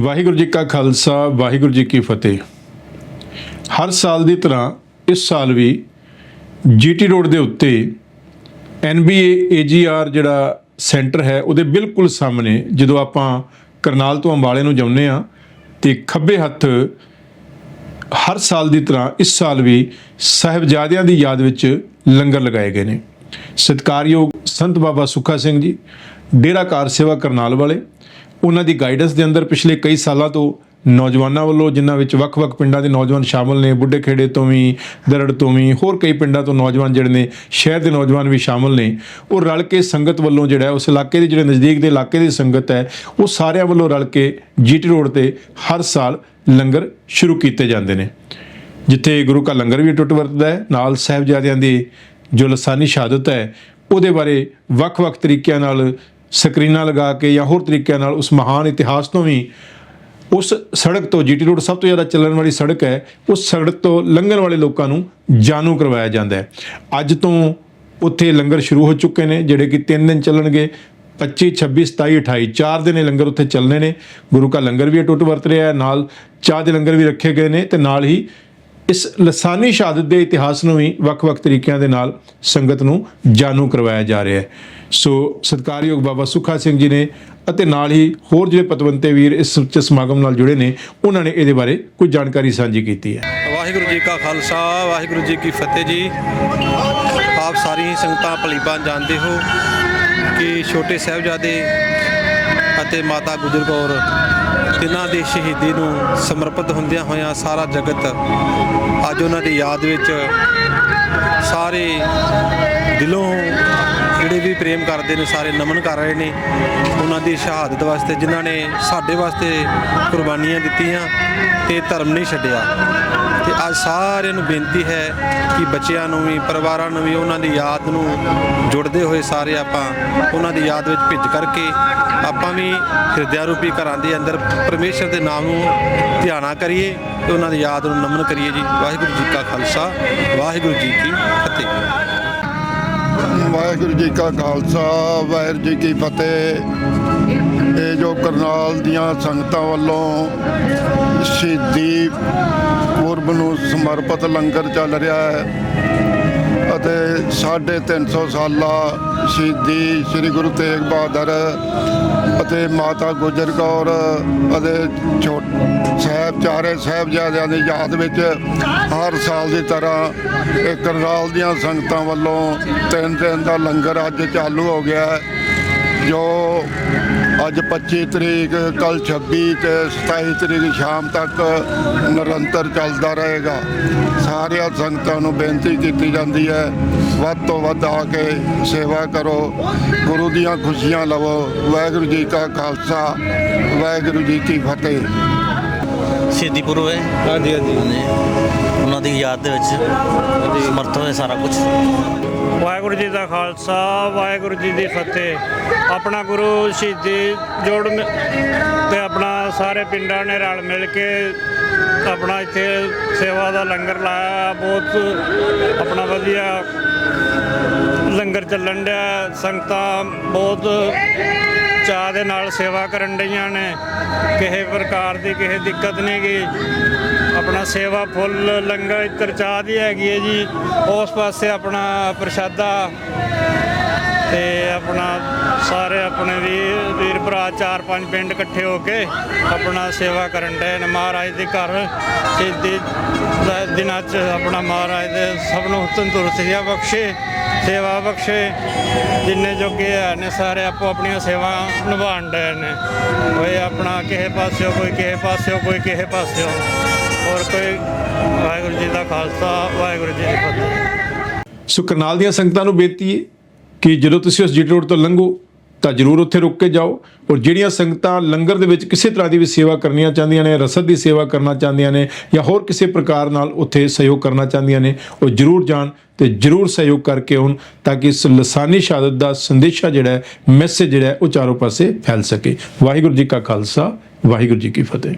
ਵਾਹਿਗੁਰੂ ਜੀ ਕਾ ਖਾਲਸਾ, ਵਾਹਿਗੁਰੂ ਜੀ ਕੀ ਫਤਿਹ। ਹਰ ਸਾਲ ਦੀ ਤਰ੍ਹਾਂ ਇਸ ਸਾਲ ਵੀ ਜੀਟੀ ਰੋਡ ਦੇ ਉੱਤੇ NBA AGR ਜਿਹੜਾ ਸੈਂਟਰ ਹੈ, ਉਹਦੇ ਬਿਲਕੁਲ ਸਾਹਮਣੇ ਜਦੋਂ ਆਪਾਂ ਕਰਨਾਲ ਤੋਂ ਅੰਬਾਲੇ ਨੂੰ ਜਾਂਦੇ ਆ ਤੇ ਖੱਬੇ ਹੱਥ ਹਰ ਸਾਲ ਦੀ ਤਰ੍ਹਾਂ ਇਸ ਸਾਲ ਵੀ ਸਾਹਿਬਜ਼ਾਦਿਆਂ ਦੀ ਯਾਦ ਵਿੱਚ ਲੰਗਰ ਲਗਾਏ ਗਏ ਨੇ। ਸਤਿਕਾਰਯੋਗ ਸੰਤ ਬਾਬਾ ਸੁੱਖਾ ਸਿੰਘ ਜੀ, ਡੇਰਾ ਕਾਰ ਸੇਵਾ ਕਰਨਾਲ ਵਾਲੇ ਉਹਨਾਂ ਦੀ ਗਾਈਡੈਂਸ ਦੇ ਅੰਦਰ ਪਿਛਲੇ ਕਈ ਸਾਲਾਂ ਤੋਂ ਨੌਜਵਾਨਾਂ ਵੱਲੋਂ, ਜਿਨ੍ਹਾਂ ਵਿੱਚ ਵੱਖ-ਵੱਖ ਪਿੰਡਾਂ ਦੇ ਨੌਜਵਾਨ ਸ਼ਾਮਲ ਨੇ, ਬੁੱਢੇ ਖੇੜੇ ਤੋਂ ਵੀ, ਦਰੜ ਤੋਂ ਵੀ, ਹੋਰ ਕਈ ਪਿੰਡਾਂ ਤੋਂ ਨੌਜਵਾਨ ਜਿਹੜੇ ਨੇ, ਸ਼ਹਿਰ ਦੇ ਨੌਜਵਾਨ ਵੀ ਸ਼ਾਮਲ ਨੇ। ਉਹ ਰਲ ਕੇ ਸੰਗਤ ਵੱਲੋਂ ਜਿਹੜਾ ਉਸ ਇਲਾਕੇ ਦੇ ਜਿਹੜੇ ਨਜ਼ਦੀਕ ਦੇ ਇਲਾਕੇ ਦੀ ਸੰਗਤ ਹੈ, ਉਹ ਸਾਰਿਆਂ ਵੱਲੋਂ ਰਲ ਕੇ ਜੀਟੀ ਰੋਡ ਤੇ ਹਰ ਸਾਲ ਲੰਗਰ ਸ਼ੁਰੂ ਕੀਤੇ ਜਾਂਦੇ ਨੇ। ਜਿੱਥੇ ਗੁਰੂ ਕਾ ਲੰਗਰ ਵੀ ਟੁੱਟ ਵਰਤਦਾ ਹੈ, ਨਾਲ ਸਾਹਿਬਜ਼ਾਦਿਆਂ ਦੀ ਜੋ ਲਸਾਨੀ ਸ਼ਹਾਦਤ ਹੈ, ਉਹਦੇ ਬਾਰੇ ਵੱਖ-ਵੱਖ ਤਰੀਕਿਆਂ ਨਾਲ ਸਕਰੀਨਾਂ ਲਗਾ ਕੇ ਜਾਂ ਹੋਰ ਤਰੀਕਿਆਂ ਨਾਲ ਉਸ ਮਹਾਨ ਇਤਿਹਾਸ ਤੋਂ ਵੀ ਉਸ ਸੜਕ ਤੋਂ ਜੀਟੀ ਰੋਡ ਸਭ ਤੋਂ ਜ਼ਿਆਦਾ ਚੱਲਣ ਵਾਲੀ ਸੜਕ ਹੈ, ਉਸ ਸੜਕ ਤੋਂ ਲੰਘਣ ਵਾਲੇ ਲੋਕਾਂ ਨੂੰ ਜਾਣੂ ਕਰਵਾਇਆ ਜਾਂਦਾ ਹੈ। ਅੱਜ ਤੋਂ ਉੱਥੇ ਲੰਗਰ ਸ਼ੁਰੂ ਹੋ ਚੁੱਕੇ ਨੇ, ਜਿਹੜੇ ਕਿ 3 ਦਿਨ ਚੱਲਣਗੇ 25 26 27 28 ਚਾਰ ਦਿਨ ਇਹ ਲੰਗਰ ਉੱਥੇ ਚੱਲਣੇ ਨੇ। ਗੁਰੂ ਕਾ ਲੰਗਰ ਵੀ ਟੁੱਟ ਵਰਤ ਰਿਹਾ ਹੈ, ਨਾਲ ਚਾਹ ਦੇ ਲੰਗਰ ਵੀ ਰੱਖੇ ਗਏ ਨੇ ਤੇ ਨਾਲ ਹੀ ਇਸ ਲਸਾਨੀ ਸ਼ਹਾਦਤ ਦੇ ਇਤਿਹਾਸ ਨੂੰ ਵੀ ਵੱਖ-ਵੱਖ ਤਰੀਕਿਆਂ ਦੇ ਨਾਲ ਸੰਗਤ ਨੂੰ ਜਾਣੂ ਕਰਵਾਇਆ ਜਾ ਰਿਹਾ ਹੈ। ਸੋ ਸਤਿਕਾਰਯੋਗ ਬਾਬਾ ਸੁੱਖਾ ਸਿੰਘ ਜੀ ਨੇ ਅਤੇ ਨਾਲ ਹੀ ਹੋਰ ਜਿਹੜੇ ਪਤਵੰਤੇ ਵੀਰ ਇਸ ਸਮਾਗਮ ਨਾਲ ਜੁੜੇ ਨੇ, ਉਹਨਾਂ ਨੇ ਇਹਦੇ ਬਾਰੇ ਕੁਝ ਜਾਣਕਾਰੀ ਸਾਂਝੀ ਕੀਤੀ ਹੈ। ਵਾਹਿਗੁਰੂ ਜੀ ਕਾ ਖਾਲਸਾ, ਵਾਹਿਗੁਰੂ ਜੀ ਕੀ ਫਤਿਹ ਜੀ। ਆਪ ਸਾਰੀ ਸੰਗਤਾਂ ਭਲੀਬਾਂ ਜਾਣਦੇ ਹੋ ਕਿ ਛੋਟੇ ਸਾਹਿਬਜ਼ਾਦੇ ਅਤੇ ਮਾਤਾ ਗੁਜਰ ਕੌਰ, ਤਿੰਨਾਂ ਦੀ ਸ਼ਹੀਦੀ ਨੂੰ ਸਮਰਪਿਤ ਹੁੰਦਿਆਂ ਹੋਇਆਂ ਸਾਰਾ ਜਗਤ ਅੱਜ ਉਹਨਾਂ ਦੀ ਯਾਦ ਵਿੱਚ ਸਾਰੇ ਦਿਲੋਂ ਜਿਹੜੇ ਵੀ ਪ੍ਰੇਮ ਕਰਦੇ ਨੇ, ਸਾਰੇ ਨਮਨ ਕਰ ਰਹੇ ਨੇ। ਉਹਨਾਂ ਦੀ ਸ਼ਹਾਦਤ ਵਾਸਤੇ ਜਿਨ੍ਹਾਂ ਨੇ ਸਾਡੇ ਵਾਸਤੇ ਕੁਰਬਾਨੀਆਂ ਦਿੱਤੀਆਂ ਤੇ ਧਰਮ ਨਹੀਂ ਛੱਡਿਆ। ਤੇ ਅੱਜ ਸਾਰਿਆਂ ਨੂੰ ਬੇਨਤੀ ਹੈ ਕਿ ਬੱਚਿਆਂ ਨੂੰ ਵੀ, ਪਰਿਵਾਰਾਂ ਨੂੰ ਵੀ, ਉਹਨਾਂ ਦੀ ਯਾਦ ਨੂੰ ਜੁੜਦੇ ਹੋਏ ਸਾਰੇ ਆਪਾਂ ਉਹਨਾਂ ਦੀ ਯਾਦ ਵਿੱਚ ਭਿੱਜ ਕਰਕੇ ਆਪਾਂ ਵੀ ਹਿਰਦਿਆ ਰੂਪੀ ਘਰਾਂ ਦੇ ਅੰਦਰ ਪਰਮੇਸ਼ਰ ਦੇ ਨਾਮ ਨੂੰ ਧਿਆਨਾ ਕਰੀਏ ਤੇ ਉਹਨਾਂ ਦੀ ਯਾਦ ਨੂੰ ਨਮਨ ਕਰੀਏ ਜੀ। ਵਾਹਿਗੁਰੂ ਜੀ ਕਾ ਖਾਲਸਾ, ਵਾਹਿਗੁਰੂ ਜੀ ਕੀ ਫਤਿਹ। ਵਾਹਿਗੁਰੂ ਜੀ ਕਾ ਖਾਲਸਾ, ਵਾਹਿਗੁਰੂ ਜੀ ਕੀ ਫਤਿਹ। ਇਹ ਜੋ ਕਰਨਾਲ ਦੀਆਂ ਸੰਗਤਾਂ ਵੱਲੋਂ ਸ਼ਹੀਦੀ ਪੁਰਬ ਨੂੰ ਸਮਰਪਿਤ ਲੰਗਰ ਚੱਲ ਰਿਹਾ ਹੈ ਅਤੇ 350 ਸਾਲਾ ਸ਼ਹੀਦੀ ਸ੍ਰੀ ਗੁਰੂ ਤੇਗ ਬਹਾਦਰ ਅਤੇ ਮਾਤਾ ਗੁਜਰ ਕੌਰ ਅਤੇ ਛੋਟ, ਸਾਹਿਬ ਚਾਰੇ ਸਾਹਿਬਜ਼ਾਦਿਆਂ ਦੀ ਯਾਦ ਵਿੱਚ ਹਰ ਸਾਲ ਦੀ ਤਰ੍ਹਾਂ ਇਹ ਕਰਨਾਲ ਦੀਆਂ ਸੰਗਤਾਂ ਵੱਲੋਂ ਤਿੰਨ ਦਿਨ ਦਾ ਲੰਗਰ ਅੱਜ ਚਾਲੂ ਹੋ ਗਿਆ ਜੋ ਅੱਜ 25 ਤਰੀਕ ਕੱਲ 26 ਤੇ 27 ਤਰੀਕ ਸ਼ਾਮ ਤੱਕ ਨਿਰੰਤਰ ਚੱਲਦਾ ਰਹੇਗਾ। ਸਾਰੀਆਂ ਸੰਗਤਾਂ ਨੂੰ ਬੇਨਤੀ ਕੀਤੀ ਜਾਂਦੀ ਹੈ ਵੱਧ ਤੋਂ ਵੱਧ ਆ ਕੇ ਸੇਵਾ ਕਰੋ ਗੁਰੂ ਦੀਆਂ ਖੁਸ਼ੀਆਂ ਲਵੋ ਵਾਹਿਗੁਰੂ ਜੀ ਕਾ ਖਾਲਸਾ ਵਾਹਿਗੁਰੂ ਜੀ ਕੀ ਫਤਿਹ। ਸ਼ਹੀਦੀ ਪੁਰਬ ਹੈ। ਹਾਂਜੀ ਹਾਂਜੀ। ਹਾਂਜੀ ਉਹਨਾਂ ਦੀ ਯਾਦ ਦੇ ਵਿੱਚ ਸਮਰਥ ਹੋਏ ਸਾਰਾ ਕੁਝ ਵਾਹਿਗੁਰੂ ਜੀ ਦਾ ਖਾਲਸਾ, ਵਾਹਿਗੁਰੂ ਜੀ ਦੀ ਫਤਿਹ। ਆਪਣਾ ਗੁਰੂ ਸ਼ਹੀਦੀ ਜੋੜ ਮ- ਤੇ ਆਪਣਾ ਸਾਰੇ ਪਿੰਡਾਂ ਨੇ ਰਲ ਮਿਲ ਕੇ ਆਪਣਾ ਇੱਥੇ ਸੇਵਾ ਦਾ ਲੰਗਰ ਲਾਇਆ ਬਹੁਤ ਆਪਣਾ ਵਧੀਆ ਲੰਗਰ ਚੱਲਣ ਡਿਆ। ਸੰਗਤਾਂ ਬਹੁਤ ਚਾਹ ਦੇ ਨਾਲ ਸੇਵਾ ਕਰਨ ਡਈਆਂ ਨੇ। ਕਿਸੇ ਪ੍ਰਕਾਰ ਦੀ ਕਿਸੇ ਦਿੱਕਤ ਨਹੀਂ ਗਈ ਆਪਣਾ ਸੇਵਾ ਫੁੱਲ, ਲੰਗਰ ਇੱਧਰ ਚਾਹ ਦੀ ਹੈਗੀ ਹੈ ਜੀ। ਉਸ ਪਾਸੇ ਆਪਣਾ ਪ੍ਰਸ਼ਾਦਾ ਤੇ ਆਪਣਾ ਸਾਰੇ ਆਪਣੇ ਵੀਰ ਵੀਰ ਭਰਾ ਚਾਰ ਪੰਜ ਪਿੰਡ ਇਕੱਠੇ ਹੋ ਕੇ ਆਪਣਾ ਸੇਵਾ ਕਰਨ ਦੇ ਨੇ। ਮਹਾਰਾਜ ਦੇ ਘਰ ਸ਼ਹੀਦੀ ਦਿਨਾਂ 'ਚ ਆਪਣਾ ਮਹਾਰਾਜ ਦੇ ਸਭ ਨੂੰ ਤੰਦਰੁਸਤੀਆਂ ਬਖਸ਼ੇ, ਸੇਵਾ ਬਖਸ਼ੇ। ਜਿੰਨੇ ਜੋਗੇ ਹੈ ਨੇ ਸਾਰੇ ਆਪੋ ਆਪਣੀਆਂ ਸੇਵਾ ਨਿਭਾਉਣ ਦੇ ਨੇ। ਕੋਈ ਆਪਣਾ ਕਿਸੇ ਪਾਸਿਓ ਕੋਈ, ਕਿਸੇ ਪਾਸਿਓ ਕੋਈ, ਕਿਸੇ ਪਾਸਿਓ। ਹੋਰ ਕੋਈ ਵਾਹਿਗੁਰੂ ਜੀ ਦਾ ਖਾਲਸਾ, ਵਾਹਿਗੁਰੂ ਜੀ ਦੀ ਫਤਿਹ। ਸੋ ਕਰਨਾਲ ਦੀਆਂ ਸੰਗਤਾਂ ਨੂੰ ਬੇਨਤੀ ਹੈ ਕਿ ਜਦੋਂ ਤੁਸੀਂ ਉਸ ਜੀਟੀ ਰੋਡ ਤੋਂ ਲੰਘੋ, ਤਾਂ ਜ਼ਰੂਰ ਉੱਥੇ ਰੁਕ ਕੇ ਜਾਓ ਔਰ ਜਿਹੜੀਆਂ ਸੰਗਤਾਂ ਲੰਗਰ ਦੇ ਵਿੱਚ ਕਿਸੇ ਤਰ੍ਹਾਂ ਦੀ ਵੀ ਸੇਵਾ ਕਰਨੀਆਂ ਚਾਹੁੰਦੀਆਂ ਨੇ, ਰਸਦ ਦੀ ਸੇਵਾ ਕਰਨਾ ਚਾਹੁੰਦੀਆਂ ਨੇ ਜਾਂ ਹੋਰ ਕਿਸੇ ਪ੍ਰਕਾਰ ਨਾਲ ਉੱਥੇ ਸਹਿਯੋਗ ਕਰਨਾ ਚਾਹੁੰਦੀਆਂ ਨੇ, ਉਹ ਜ਼ਰੂਰ ਜਾਣ ਤੇ ਜ਼ਰੂਰ ਸਹਿਯੋਗ ਕਰਕੇ ਆਉਣ ਤਾਂ ਕਿ ਇਸ ਲਸਾਨੀ ਸ਼ਹਾਦਤ ਦਾ ਸੰਦੇਸ਼ਾ ਜਿਹੜਾ ਹੈ ਮੈਸੇਜ ਜਿਹੜਾ ਹੈ, ਉਹ ਚਾਰੋਂ ਪਾਸੇ ਫੈਲ ਸਕੇ। ਵਾਹਿਗੁਰੂ ਜੀ ਕਾ ਖਾਲਸਾ, ਵਾਹਿਗੁਰੂ ਜੀ ਕੀ ਫਤਿਹ।